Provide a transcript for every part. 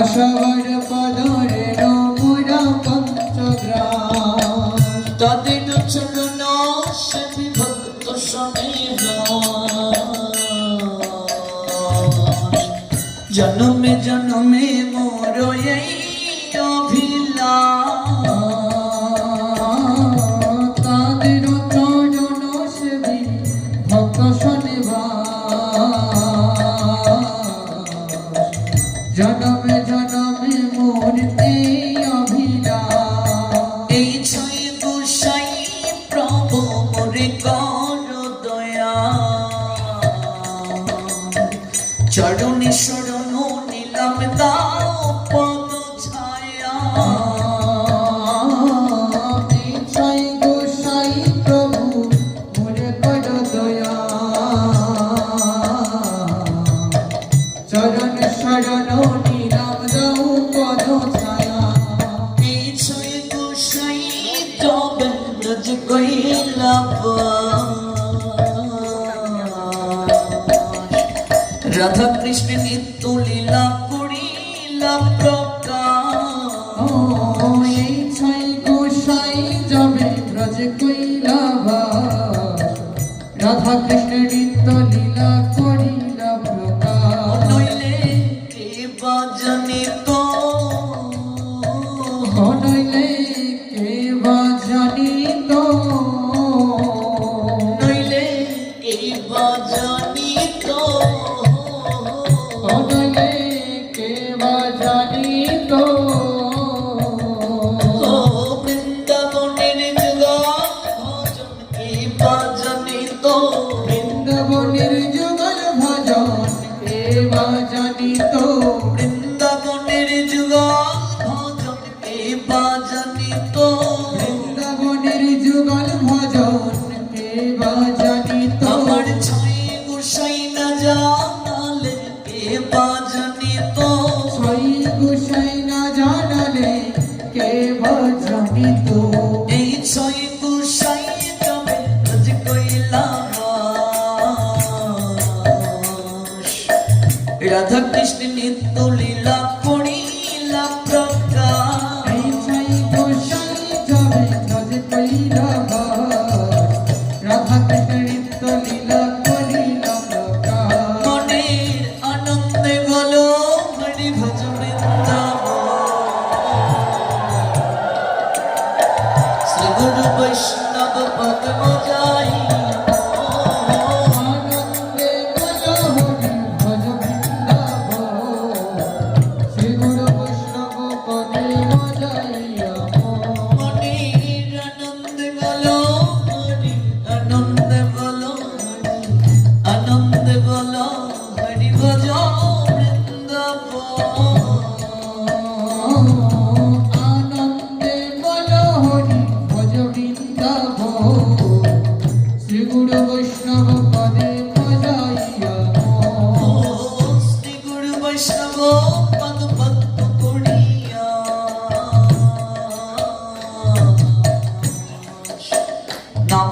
আশাবার পদরে নমুরা পঞ্চগ্রাম তাদের চরণ সে বিভক্ত সমেত জন্মে জন্মে রাধা কৃষ্ণ নিত্য লীলা করিলা প্রভু। Cristo. রাধাকৃষ্ণের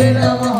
哎呀妈！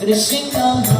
Krishna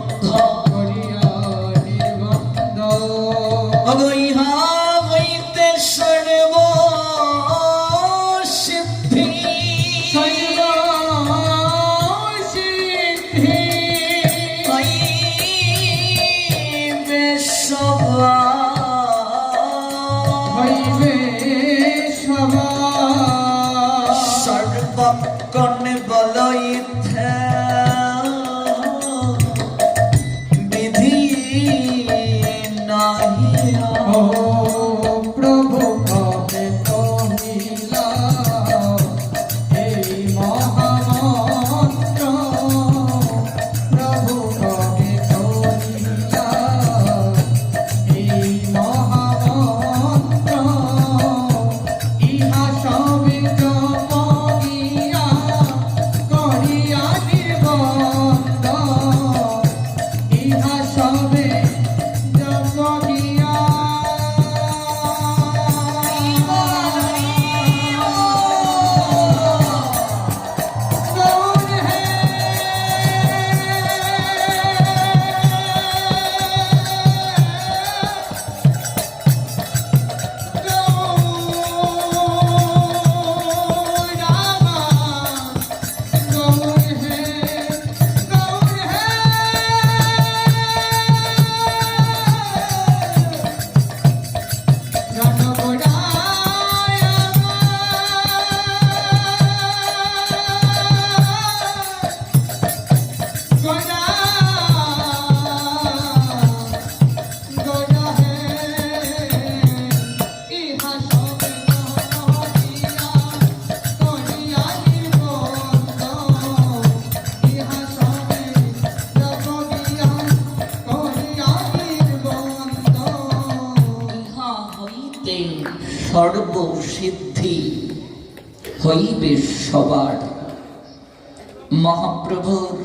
অদৈহা হইতে সর্ব সিদ্ধি হইবে সবা হইবে সবা সর্বসিদ্ধি হইবে সবার। মহাপ্রভুর